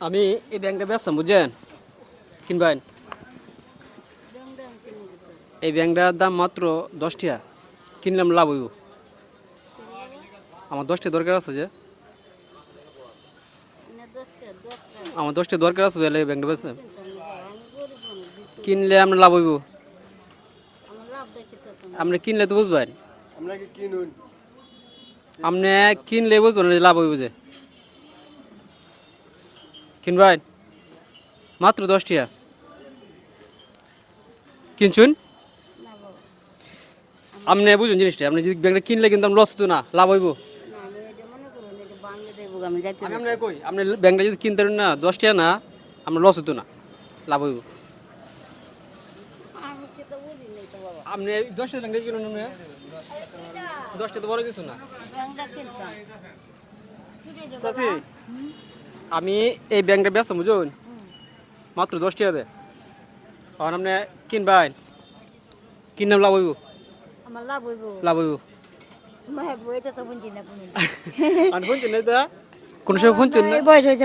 আমি এই ব্যাংকটা ব্যস্ত বুঝছেন? কিনবেন। এই ব্যাংকটার দাম মাত্র দশ টাকা। কিনলাম লাভ হইব। আমার দশটা দরকার আছে যে। আমার দশটা দরকার আছে যে এই ব্যাংকটা ব্যস্ত কিনলে আমরা লাভ হইব। আপনি কিনলে তো বুঝবেন। কিনুন? আপনি কিনলে বুঝবেন লাভ হইব যে। কিনবেন মাত্র দশ টাকা কিনছুন? আপনি বুঝুন জিনিসটা আপনি যদি ব্যাংকটা কিনলে কিন্তু আমি লস হতো না লাভ হইব। আপনাকে কই আপনি ব্যাংকটা যদি কিনতে পারেন না দশ টাকা না আপনার লস হতো না লাভ হইব। আপনি এই দশ টাকা ব্যাংকটা কিনুন দশ টাকা তো বড় কিছু না। আমি এই ব্যাংকটা ব্যস্ত বুঝুন? মাত্র দশ টাকা দেয় তখন আপনি কিনবেন কিনলাম লাভ হইব? আমার লাভ হইব। লাভ হইব। কোনো সময় বয়স হয়েছে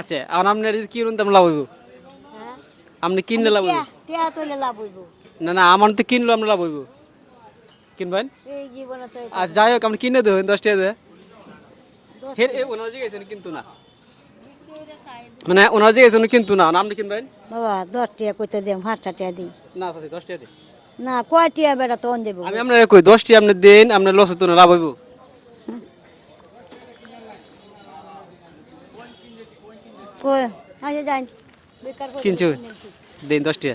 আচ্ছা আর যদি কিনুন লাভ হইব? হ্যাঁ? আপনি কিনলে লাভ হইব? হইব। না না আমার তো কিনলো আমরা লাভ হইব। কিনবেন আর যাই হোক আপনি কিনে দেবেন দশ টাকা দিয়ে হের এ ওনারা জিজ্ঞাসেন কিন্তু না। মানে ওনারা জিজ্ঞাসেন কিন্তু না আপনি কিনবেন বাবা দশ টিয়া কইতে দিম হাতটা টিয়া দিই। না আছে দশ টাকা দিয়ে না কয় টিয়া বেড়া তো অন দেবো? আমি আপনার কই দশটি আপনি দেন আপনার লস হতো না লাভ হইব। কই? আচ্ছা করে কিনছো? দেন। দশটি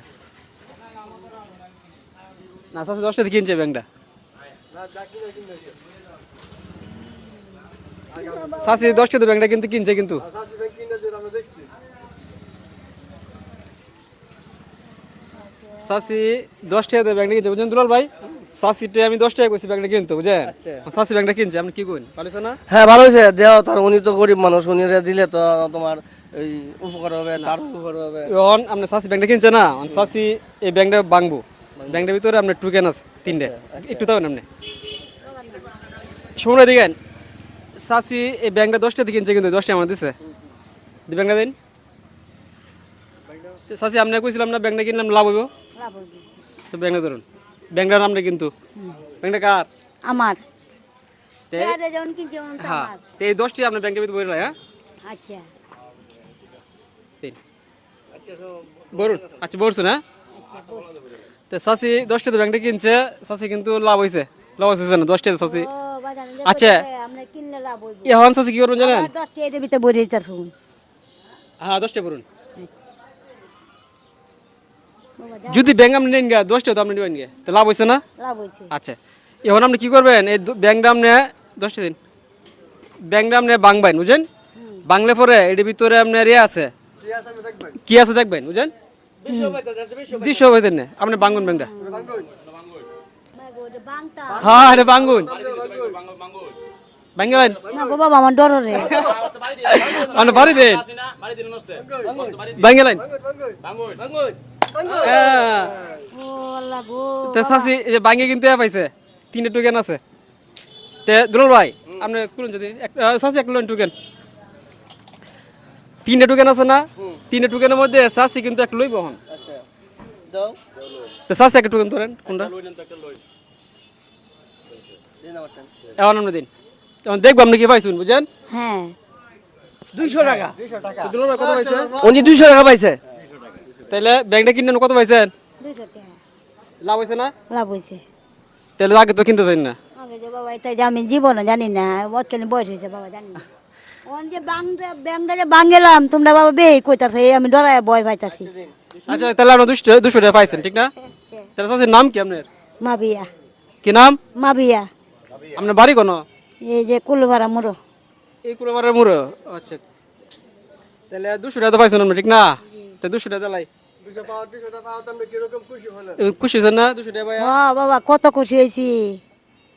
না সাথে দশটাতে কিনছে ব্যাংকটা। সাসি দশটাতে ব্যাংকটা কিন্তু কিনছে কিন্তু। আসাসি ব্যাংক কিনেছে আমরা দেখছি। সাসি দশ টাকাতে ব্যাংকটা কিনছে। বুঝছেন দুলাল ভাই? সাসিতে আমি দশ টাকা কইছি ব্যাংকটা কিনতো বুঝছেন সাসি ব্যাংকটা কিনছে আপনি কি কইন? পালিস না? হ্যাঁ ভালো হয়েছে দেওয়া তার উনি তো গরিব মানুষ উনি দিলে তো তোমার এই উপকার হবে তার উপকার হবে। এখন আপনি সাসি ব্যাংকটা কিনছে না সাসি এই ব্যাংকটা ভাঙবো। ব্যাংকটার ভিতরে আপনার টুকেন আছে তিনটে। একটু তাবেন আপনি। শুনে দিকেন সাসি এই ব্যাংকটা দশটাতে কিনছে কিন্তু দশটা আমার দিছে। দি ব্যাংকটা দিন। তো সাসি আপনি কইছিলাম না ব্যাংকটা কিনলাম লাভ হইব। তো ব্যাংকটা ধরুন। ব্যাংকটার নামটা কিন্তু। ব্যাংকটা কার? আমার। দিয়ে হ্যাঁ এই দশটি আপনার ব্যাংকের ভিতরে বই হ্যাঁ আচ্ছা। বরুন আচ্ছা বলছো না তো সাসি দশটাতে ব্যাংকটা কিনছে সাসি কিন্তু লাভ হয়েছে লাভ হয়েছে না দশটাতে সাসি। ও আচ্ছা। কিনলে লাভ হইব। এখন কি করবেন জানেন? দশ ভিতরে শুন হ্যাঁ দশটা বলুন যদি ব্যাংক আপনি নেন গা দশটা তো আপনি নেবেন গা তো লাভ হয়েছে না? লাভ আচ্ছা এখন আপনি কি করবেন? এই ব্যাংকটা আপনি দশটা দিন। ব্যাংকটা আপনি বাংবেন বুঝেন বাংলে পরে এটার ভিতরে আপনার ইয়ে আছে। কি আছে দেখবেন কি আছে দেখবেন বুঝেন দৃশ্য হইতেন না আপনি বাঙ্গুন। ব্যাংকটা না। হ্যাঁ এটা বাঙ্গুন। বাঙ্গেবেন? না গো বাবা আমার ডর রে আপনি বাড়ি দেন বাঙ্গেলেন ও আল্লাহ গো। তে সাসি এই যে বাঙ্গে কিন্তু এ পাইছে। তিনটে টুকেন আছে। তে দুলাল ভাই আপনি কুলুন যদি। একটা সাসি একটা লোন টুকেন তিনটে টুকেন আছে না? তিনটে টুকেনের মধ্যে সাসি কিন্তু একটা লইব হন আচ্ছা দাও। তো সাসি একটা টুকেন ধরেন কোনটা? এখন আপনি দিন। তখন দেখব আপনি কি পাইছেন বুঝেন হ্যাঁ। দুইশো টাকা। কত পাইছে? উনি দুইশো টাকা পাইছে। তাহলে ব্যাংকটা কিনেন কত পাইছেন লাভ হয়েছে না? লাভ হয়েছে তাহলে আগে তো কিনতে চাই না। আগে যে বাবা আমি জীবনে জানি না বর্তমানে বয়স হয়েছে বাবা জানি না। তোমরা বাবা বে কইতাছো এই আমি ডরায় ভয় পাইতাছি। আচ্ছা তাহলে আপনার দুশো দুশো টাকা পাইছেন ঠিক না? তাহলে নাম কি আপনার? মাবিয়া। কি নাম? মাবিয়া। আপনার বাড়ি কোনো? এই যে কুলভাড়া মোড়ো। এই কুলাবারের মুড়ো? আচ্ছা। তাহলে দুশো টাকা তো পাইছেন আপনি ঠিক না? তো দুশো টাকা লাই। আমরা খুশি হলেন হয়েছেন না দুশো টাকা পাইয়া? বাবা কত খুশি হয়েছি।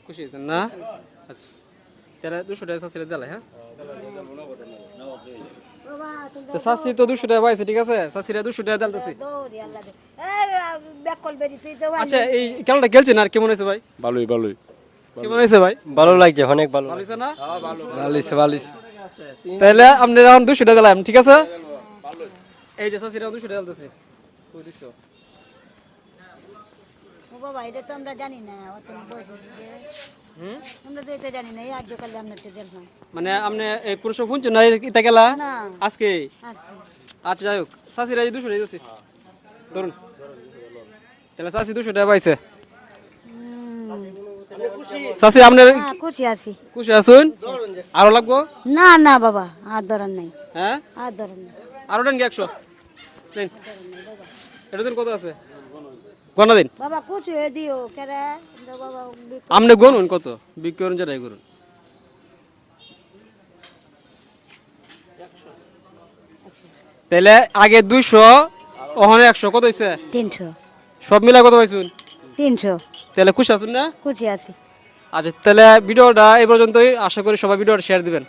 খুশি হয়েছেন না? আচ্ছা। তাহলে দুশো টাকা শাশিরে দিলাই হ্যাঁ? তো শাশি তো দুশো টাকা পাইছে ঠিক আছে? শাশিরা দুশো টাকা দিলতেছি দৌড়ি আল্লাহ এই, ব্যাকল বেরি তুই তো আচ্ছা এই খেলাটা খেলছেন আর কেমন হয়েছে ভাই? ভালোই ভালোই। কেমন হয়েছে ভাই? ভালো লাগছে অনেক ভালো হয়েছে না? ভালো তাহলে আপনি এখন দুশো টাকা দিলাম ঠিক আছে? এই যে চাষিরা দুশো টাকা দিতেছে। দুশো। বাবা এটা তো আমরা জানি না অত বয়স হয়েছে যে। আমরা তো এটা জানি না এই আজ কালে আমরা তো দেখলাম। মানে আপনি শুনছেন না গেলা? আজকে? আচ্ছা যাই হোক। চাষিরা দুশো টাকা দিতেছে ধরুন। তাহলে চাষি দুশো টাকা পাইছে। চাষি আপনার হ্যাঁ খুশি আছি। খুশি আরও লাগবো? না না বাবা আর নাই। হ্যাঁ? আর নাই। আরও দেন এটা দিন কত আছে? গণা দিন। বাবা খুশি হয়ে দিও কেরে? বাবা আপনি গনুন কত? বিক্রি করুন যেটাই করুন। তাহলে আগে দুইশো ওখানে একশো। কত হয়েছে তিনশো। সব মিলা কত পাইছুন? তিনশো। তাহলে খুশি আছেন না? খুশি আছি। আচ্ছা তাহলে ভিডিওটা এই পর্যন্তই। আশা করি সবাই ভিডিওটা শেয়ার দিবেন।